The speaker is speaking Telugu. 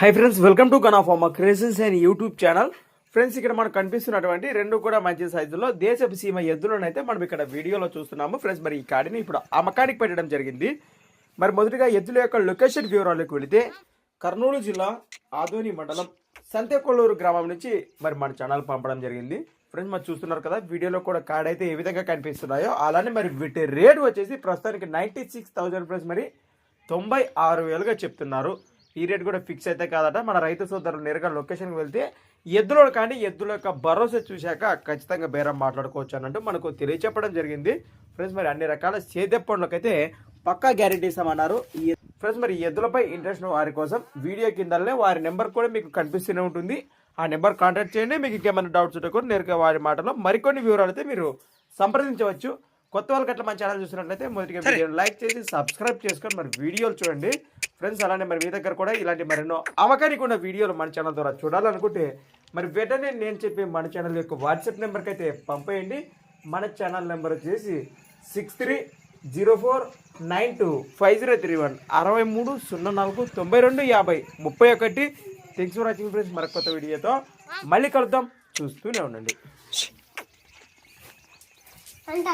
హై ఫ్రెండ్స్ వెల్కమ్ టు గన్ ఆఫ్ అమ్మ అండ్ యూట్యూబ్ ఛానల్ ఫ్రెండ్స్ ఇక్కడ మనకు కనిపిస్తున్నటువంటి రెండు కూడా మంచి సైజులో దేశపు సీమ ఎద్దులను అయితే మనం ఇక్కడ వీడియోలో చూస్తున్నాము. ఫ్రెండ్స్ మరి ఈ కాడిని ఇప్పుడు అమ్మకానికి పెట్టడం జరిగింది. మరి మొదటిగా ఎద్దుల యొక్క లొకేషన్ వివరాలకు వెళితే కర్నూలు జిల్లా ఆదోని మండలం సంతేకొల్లూరు గ్రామం నుంచి మరి మన ఛానల్ పంపడం జరిగింది. ఫ్రెండ్స్ మరి చూస్తున్నారు కదా వీడియోలో కూడా కార్డ్ అయితే ఏ విధంగా కనిపిస్తున్నాయో. అలానే మరి వీటి రేట్ వచ్చేసి ప్రస్తుతానికి నైంటీ సిక్స్ థౌజండ్ ఫ్రెండ్స్ మరి తొంభై ఆరు వేలుగా చెప్తున్నారు. ఈ రేట్ కూడా ఫిక్స్ అయితే కాదట. మన రైతు సోదరులు నేరుగా లొకేషన్కి వెళ్తే ఎద్దులో కానీ ఎద్దుల యొక్క భరోసా చూశాక ఖచ్చితంగా బేరం మాట్లాడుకోవచ్చు అన్నట్టు మనకు తెలియచెప్పడం జరిగింది. ఫ్రెండ్స్ మరి అన్ని రకాల సేద్య పనులకైతే పక్కా గ్యారెంటీ ఇస్తామన్నారు. ఈ ఫ్రెండ్స్ మరి ఎద్దులపై ఇంట్రెస్ట్ వారి కోసం వీడియో కిందనే వారి నెంబర్ కూడా మీకు కనిపిస్తూనే ఉంటుంది. ఆ నెంబర్ కాంటాక్ట్ చేయండి. మీకు ఇంకేమైనా డౌట్స్ ఉంటే కూడా నేరుగా వారి మాటలో మరికొన్ని వివరాలు అయితే మీరు సంప్రదించవచ్చు. కొత్త వాళ్ళకి అట్లా మన ఛానల్ చూసినట్లయితే మొదటిగా వీడియో లైక్ చేసి సబ్స్క్రైబ్ చేసుకొని మరి వీడియోలు చూడండి. ఫ్రెండ్స్ అలానే మరి మీ దగ్గర కూడా ఇలాంటి మరెన్నో అవకానికి ఉన్న వీడియోలు మన ఛానల్ ద్వారా చూడాలనుకుంటే మరి వెంటనే నేను చెప్పే మన ఛానల్ యొక్క వాట్సాప్ నెంబర్కి అయితే పంపేయండి. మన ఛానల్ నెంబర్ వచ్చేసి six three zero four nine two five zero three one అరవై మూడు సున్నా నాలుగు తొంభై రెండు యాభై ముప్పై ఒకటి. థ్యాంక్స్ ఫర్ వాచింగ్ ఫ్రెండ్స్ మరొక కొత్త వీడియోతో మళ్ళీ కలుద్దాం. చూస్తూనే ఉండండి. అంట